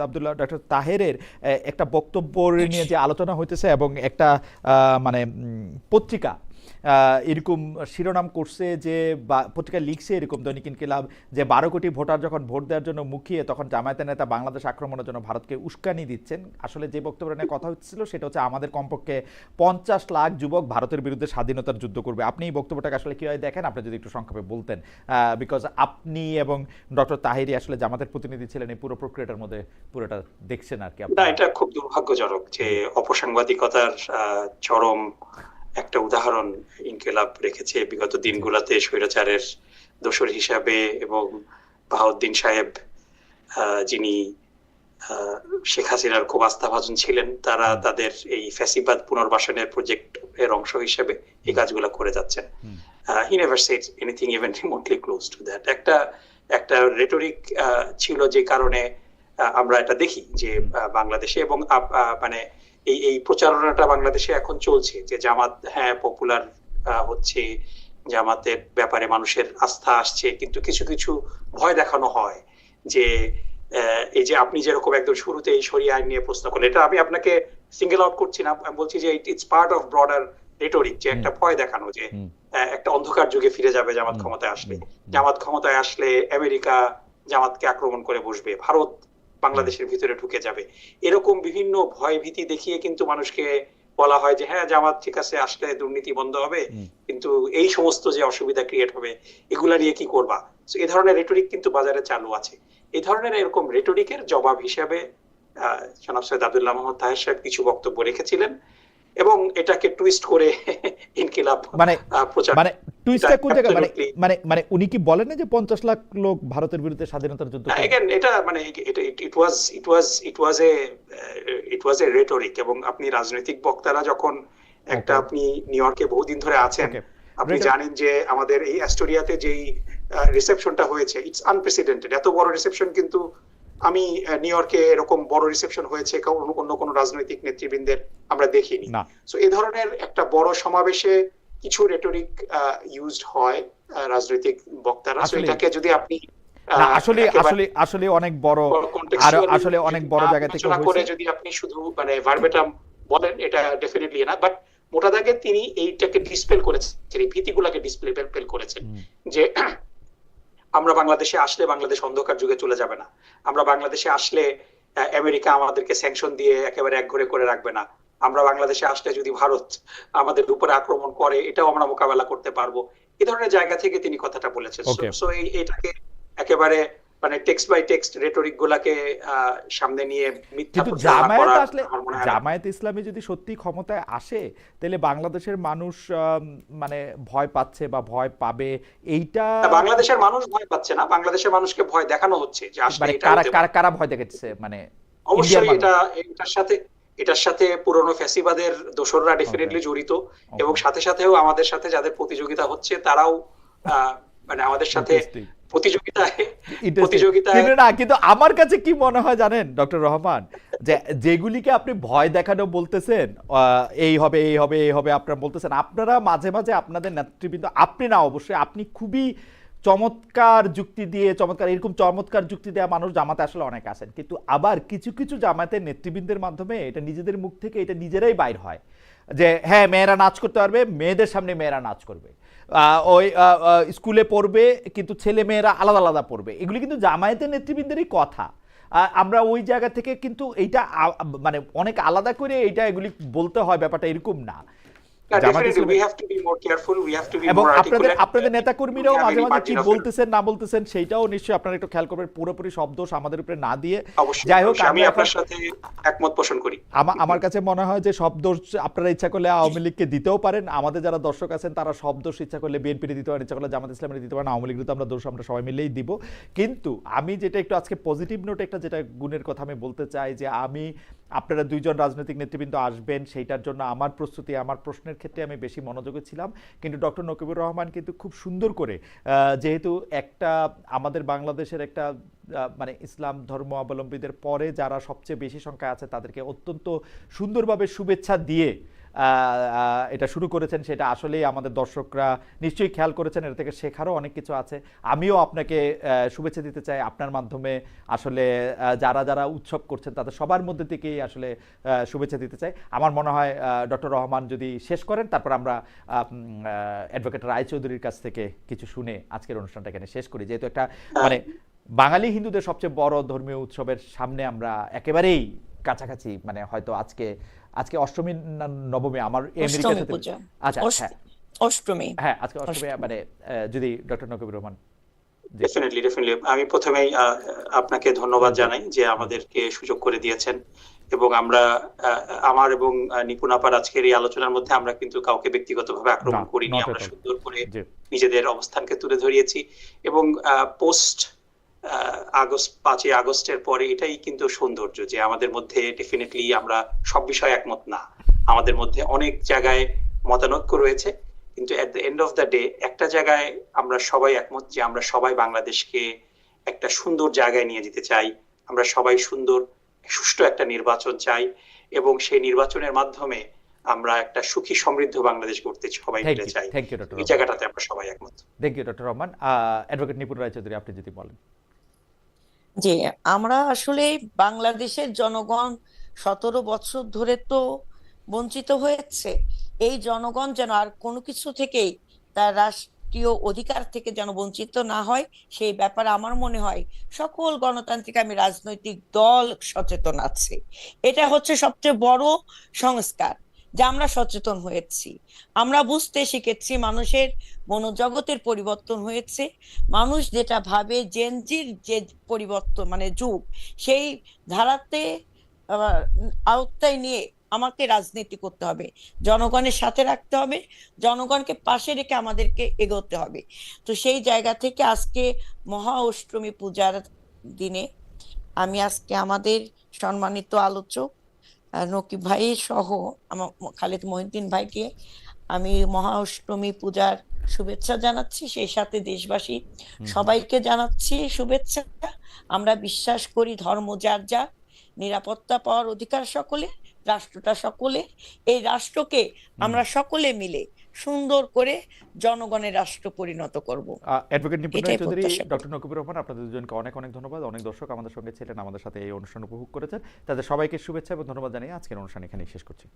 Abdullah doctor তাহেরের একটা বক্তব্য নিয়ে যে আলোচনা হইতেছে এবং একটা আহ, মানে পত্রিকা এরকম শিরোনাম করছে যে পত্রিকা লিখছে এরকম দৈনিক ইনকিলাব যে বারো কোটি ভোটার যখন ভোট দেওয়ার জন্য মুখিয়ে তখন জামায়াতের নেতা বাংলাদেশ আক্রমণের জন্য ভারতকে উস্কানি দিচ্ছেন। আসলে যে বক্তব্য নিয়ে কথা হচ্ছিল সেটা হচ্ছে আমাদের কমপক্ষে পঞ্চাশ লাখ যুবক ভারতের বিরুদ্ধে স্বাধীনতার যুদ্ধ করবে। আপনি এই বক্তব্যটাকে আসলে কীভাবে দেখেন? আপনি যদি একটু সংক্ষেপে বলতেন বিকজ আপনি এবং ডক্টর তাহিরি আসলে জামাতের প্রতিনিধি ছিলেন এই পুরো প্রক্রিয়াটার মধ্যে পুরোটা দেখছেন আর কি না, এটা খুব দুর্ভাগ্যজনক যে অপসাংবাদিকতার চরম একটা উদাহরণ ইনকেলাব রেখেছে। বিগত দিনগুলোতে স্বৈরাচারের দোসর হিসাবে এবং বাহাউদ্দিন সাহেব যিনি শেখ হাসিনার খুব আস্থাভাজন ছিলেন তারা তাদের এই ফ্যাসিবাদ পুনর্বাসনের প্রজেক্ট এর অংশ হিসেবে এই কাজগুলো করে যাচ্ছেন। He never said anything even remotely close to that একটা একটা রেটরিক ছিল যে কারণে আমরা এটা দেখি যে বাংলাদেশে এবং মানে এই এই প্রচারণাটা বাংলাদেশে এখন চলছে যে জামাত হ্যাঁ পপুলার হচ্ছে জামাতের ব্যাপারে মানুষের আস্থা আসছে কিন্তু কিছু কিছু ভয় দেখানো হয় যে এই যে আপনি যেরকম একদম শুরুতে এই সরিয়ে আইন নিয়ে প্রশ্ন করলেন এটা আমি আপনাকে সিঙ্গেল আউট করছি না আমি বলছি যে it's part of broader rhetoric যে একটা ভয় দেখানো যে একটা অন্ধকার যুগে ফিরে যাবে জামাত ক্ষমতায় আসলে। জামাত ক্ষমতায় আসলে আমেরিকা জামাতকে আক্রমণ করে বসবে ভারত বাংলাদেশের ভিতরে ঢুকে যাবে। এরকম বিভিন্ন ভয় ভীতি দেখিয়ে কিন্তু মানুষকে বলা হয় যে হ্যাঁ জামাত ঠিক আছে আসলে দুর্নীতি বন্ধ হবে কিন্তু এই সমস্ত যে অসুবিধা ক্রিয়েট হবে এগুলা নিয়ে কি করবা? এ এই ধরনের রেটরিক কিন্তু বাজারে চালু আছে। এই ধরনের এরকম রেটরিকের জবাব হিসাবে আহ, জনাব সৈয়দ আব্দুল্লাহ মোহাম্মদ তাহের সাহেব কিছু বক্তব্য রেখেছিলেন। এবং এটাকে টুইস্ট করে ইনকিলাব মানে প্রচার। মানে টুইস্টটা কোন জায়গায় মানে মানে মানে উনি কি বলেন না যে পঞ্চাশ লাখ লোক ভারতের বিরুদ্ধে স্বাধীনতার যুদ্ধ? এগেন এটা মানে ইট ওয়াজ ইট ওয়াজ ইট ওয়াজ এ ইট ওয়াজ এ রেটরিক এবং আপনি রাজনৈতিক বক্তারা যখন একটা আপনি নিউ ইয়র্কে বহুদিন ধরে আছেন আপনি জানেন যে আমাদের এই অ্যাস্টোরিয়াতে যেই রিসেপশনটা হয়েছে ইটস আনপ্রেসিডেন্টেড এত বড় রিসেপশন কিন্তু আমি নিউ ইয়র্কে এরকম বড় রিসেপশন হয়েছে অন্য কোনো রাজনৈতিক নেতৃবৃন্দের আমরা দেখিনি। সো এই ধরনের একটা বড় সমাবেশে কিছু রেটরিক ইউজড হয় রাজনৈতিক বক্তারা। সো এটাকে যদি আপনি আসলে আসলে আসলে অনেক বড় আরও আসলে অনেক বড় জায়গা থেকে করে যদি আপনি শুধু মানে ভার্বেটাম বলেন এটা ডেফিনেটলি না। বাট মোটা দাগে তিনি এইটাকে ডিসপেল করেছেন এই ভীতিগুলোকে ডিসপেল করেছেন। যে আমরা বাংলাদেশে আসলে বাংলাদেশ অন্ধকার যুগে চলে যাবে না। আমরা বাংলাদেশে আসলে আমেরিকা আমাদেরকে স্যাংশন দিয়ে একেবারে এক ঘরে করে রাখবে না। আমরা বাংলাদেশে আসলে যদি ভারত আমাদের উপরে আক্রমণ করে এটাও আমরা মোকাবেলা করতে পারব। এই ধরনের জায়গা থেকে তিনি কথাটা বলেছেন। সো এই এটাকে একেবারে মানে টেক্সট বাই টেক্সট রেটরিক গুলাকে সামনে নিয়ে মিথ্যা কিন্তু জামায়াত আসলে। জামায়াত ইসলামী যদি সত্যি ক্ষমতায় আসে তাহলে বাংলাদেশের মানুষ মানে ভয় পাচ্ছে বা ভয় পাবে। এইটা না, বাংলাদেশের মানুষ ভয় পাচ্ছে না। বাংলাদেশের মানুষকে ভয় দেখানো হচ্ছে যে আসলে মানে কারা কারা কারা ভয় দেখাচ্ছে? মানে অবশ্যই এটা এটার সাথে এটার সাথে পুরনো ফ্যাসিবাদের দোসররা ডেফিনেটলি জড়িত। এবং সাথে সাথেও আমাদের সাথে যাদের প্রতিযোগিতা হচ্ছে তারাও আহ, মানে আমাদের সাথে. প্রতিযোগিতায় প্রতিযোগিতায় না কিন্তু আমার কাছে কি মনে হয় জানেন ডক্টর রহমান যে যেগুলিকে আপনি ভয় দেখানো বলতেছেন এই হবে এই হবে এই হবে আপনারা বলতেছেন আপনারা মাঝে মাঝে আপনাদের নেতৃবৃন্দ আপনি না অবশ্যই আপনি খুবই চমৎকার যুক্তি দিয়ে চমৎকার এরকম চমৎকার যুক্তি দেওয়া মানুষ জামাতে আসলে অনেক আসেন কিন্তু আবার কিছু কিছু জামাতের নেতৃবৃন্দের মাধ্যমে এটা নিজেদের মুখ থেকে এটা নিজেরাই বাইর হয়। যে হ্যাঁ মেয়েরা নাচ করতে পারবে মেয়েদের সামনে মেয়েরা নাচ করবে। ওই স্কুলে পড়বে, কিন্তু ছেলে মেয়েরা আলাদা আলাদা পড়বে। এগুলি কিন্তু জামায়াতের নেতৃবৃন্দেরই কথা। আমরা ওই জায়গা থেকে কিন্তু এইটা মানে অনেক আলাদা করে এইটা এগুলি বলতে হয়, ব্যাপারটা এরকম না। Jamaat definitely Islami- we have to be more careful we have to be এবং আপনাদের আপনাদের নেতাকর্মীরাও মাঝে মাঝে কি বলতেছেন না বলতেছেন সেইটাও নিশ্চয়ই আপনারা একটু খেয়াল করবেন। পুরোপুরি শব্দ আমাদের উপরে না দিয়ে। যাই হোক আমি আপনার সাথে একমত পোষণ করি। আমার কাছে মনে হয় যে সব দোষ আপনারা ইচ্ছা করলে আওয়ামী লীগকে দিতেও পারেন। আমাদের যারা দর্শক আছেন তারা সব দোষ ইচ্ছা করলে বিএনপি দিতে পারেন ইচ্ছা করলে জামাত ইসলামের দিতে পারেন আওয়ামী লীগ তো আমরা দোষ আমরা সবাই মিলেই দিব। কিন্তু আমি যেটা একটু আজকে পজিটিভ নোট একটা যেটা গুণের কথা আমি বলতে চাই যে আমি আপনারা দুইজন রাজনৈতিক নেতৃবৃন্দ আসবেন, সেইটার জন্য আমার প্রস্তুতি, আমার প্রশ্নের ক্ষেত্রে আমি বেশি মনোযোগী ছিলাম। কিন্তু ডক্টর নকিবুর রহমান কিন্তু খুব সুন্দর করে যেহেতু একটা আমাদের বাংলাদেশের একটা মানে ইসলাম ধর্ম অবলম্বীদের পরে যারা সবচেয়ে বেশি সংখ্যায় আছে, তাদেরকে অত্যন্ত সুন্দরভাবে শুভেচ্ছা দিয়ে এটা শুরু করেছেন, সেটা আসলেই আমাদের দর্শকরা নিশ্চয়ই খেয়াল করেছেন, এর থেকে শেখারও অনেক কিছু আছে। আমিও আপনাকে শুভেচ্ছা দিতে চাই আপনার মাধ্যমে আসলে যারা যারা উৎসব করছেন, তাদের সবার মধ্যে থেকেই আসলে শুভেচ্ছা দিতে চাই। আমার মনে হয় ডক্টর রহমান যদি শেষ করেন, তারপর আমরা অ্যাডভোকেট রায়চৌধুরীর কাছ থেকে কিছু শুনে আজকের অনুষ্ঠানটা এখানে শেষ করি। যেহেতু একটা মানে বাঙালি হিন্দুদের সবচেয়ে বড় ধর্মীয় উৎসবের সামনে আমরা একেবারেই কাছাকাছি মানে হয়তো আজকে আজকে অষ্টমী না নবমী আমার আমেরিকা অষ্টমী থেকে- আচ্ছা হ্যাঁ অষ্টমী হ্যাঁ আজকে অষ্টমী মানে যদি doctor Nakibur Rahman definitely definitely আমি প্রথমেই আপনাকে ধন্যবাদ জানাই যে আমাদেরকে সুযোগ করে দিয়েছেন এবং আমরা আহ, আমার এবং নিপুণ আপার আজকের এই আলোচনার মধ্যে আমরা কিন্তু কাউকে ব্যক্তিগতভাবে আক্রমণ করিনি। আমরা সুন্দর করে নিজেদের অবস্থানকে তুলে ধরিয়েছি এবং পোস্ট আগস্ট পাঁচই আগস্টের পরে এটাই কিন্তু সৌন্দর্য যে আমাদের মধ্যে ডেফিনেটলি আমরা সব বিষয়ে একমত না। আমাদের মধ্যে অনেক জায়গায় মতানৈক্য রয়েছে কিন্তু at the end of the day একটা জায়গায় আমরা সবাই একমত যে আমরা সবাই বাংলাদেশকে একটা সুন্দর জায়গায় নিয়ে যেতে চাই আমরা সবাই সুন্দর সুষ্ঠু একটা নির্বাচন চাই এবং সেই নির্বাচনের মাধ্যমে আমরা একটা সুখী সমৃদ্ধ বাংলাদেশ গড়তে সবাই মিলে চাই। এই জায়গাটাতে আমরা সবাই একমত। Thank you doctor Rahman advocate Nipun Roychowdhury আপনি যদি বলেন। যে আমরা আসলে বাংলাদেশের জনগণ সতেরো বছর ধরে তো বঞ্চিত হয়েছে। এই জনগণ যেন আর কোনো কিছু থেকেই তার রাষ্ট্রীয় অধিকার থেকে যেন বঞ্চিত না হয়, সেই ব্যাপারে আমার মনে হয় সকল গণতান্ত্রিক আমি রাজনৈতিক দল সচেতন আছে। এটা হচ্ছে সবচেয়ে বড় সংস্কার। যে আমরা সচেতন হয়েছি। আমরা বুঝতে শিখেছি মানুষের মনোজগতের পরিবর্তন হয়েছে। মানুষ যেটা ভাবে জেনজির যে পরিবর্তন মানে যুগ, সেই ধারাতে আওতায় নিয়ে আমাকে রাজনীতি করতে হবে। জনগণের সাথে রাখতে হবে, জনগণকে পাশে রেখে আমাদেরকে এগোতে হবে। তো সেই জায়গা থেকে আজকে মহা অষ্টমী পূজার দিনে আমি আজকে আমাদের সম্মানিত আলোচক নকিব ভাই সহ আমার খালেদ মহিউদ্দিন ভাইকে আমি মহা অষ্টমী পূজার শুভেচ্ছা জানাচ্ছি সেই সাথে দেশবাসী সবাইকে জানাচ্ছি শুভেচ্ছা। আমরা বিশ্বাস করি ধর্ম যার যা নিরাপত্তা পাওয়ার অধিকার সকলে। রাষ্ট্রটা সকলে এই রাষ্ট্রকে আমরা সকলে মিলে সুন্দর করে জনগণের রাষ্ট্র পরিণত করব। অ্যাডভোকেট নিপুণ করি। ডক্টর নকিবুর রহমান আপনাদের দুজনকে অনেক অনেক ধন্যবাদ। অনেক দর্শক আমাদের সঙ্গে ছিলেন আমাদের সাথে এই অনুষ্ঠান উপভোগ করেছেন। তাদের সবাইকে শুভেচ্ছা এবং ধন্যবাদ জানিয়ে আজকের অনুষ্ঠান এখানেই শেষ করছি।